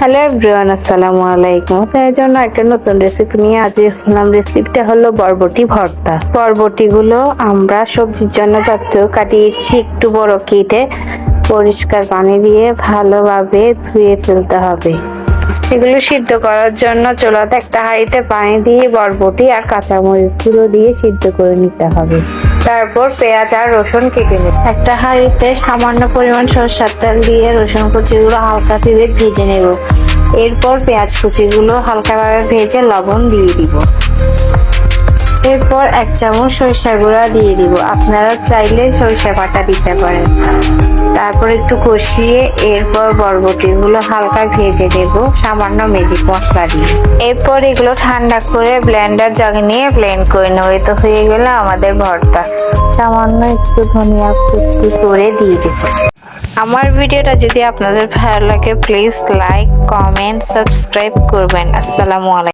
Hello everyone, আসসালামু আলাইকুম। তাই জন্য একটা নতুন রেসিপি নিয়ে হাজির হলাম। রেসিপিটা হলো বরবটি ভর্তা। বরবটিগুলো আমরা সবজির জন্য যত কাটিয়েছি একটু বড় কেটে পরিষ্কার পানি দিয়ে ভালোভাবে ধুয়ে ফেলতে হবে। এগুলো সিদ্ধ করার জন্য চুলাতে একটা হাঁড়িতে পানি দিয়ে বরবটি আর কাঁচামরিচগুলো দিয়ে সিদ্ধ করে নিতে হবে। তারপর পেঁয়াজ আর রসুন কেটে নেব। একটা হাঁড়িতে সামান্য পরিমাণ সরষের তেল দিয়ে রসুন কুচিগুলো হালকা ভেবে ভেজে নেব। এরপর পেঁয়াজ কুচিগুলো হালকাভাবে ভেজে লবণ দিয়ে দিব। এরপর এক চামচ সরিষা গুঁড়া দিয়ে দিব। আপনারা চাইলে সরিষা বাটা দিতে পারেন। তারপর একটু কষিয়ে এরপর বরবটিগুলো হালকা ভেজে দেব সামান্য ম্যাজিক মশলা দিয়ে। এরপর এগুলো ঠান্ডা করে ব্লেন্ডার জগে নিয়ে ব্লেন্ড করে নেব। তো হয়ে গেল আমাদের ভর্তা। সামান্য একটু ধনিয়া কুচি করে দিয়ে দেব। আমার ভিডিওটা যদি আপনাদের ভালো লাগে প্লিজ লাইক কমেন্ট সাবস্ক্রাইব করবেন। আসসালামু আলাইকুম।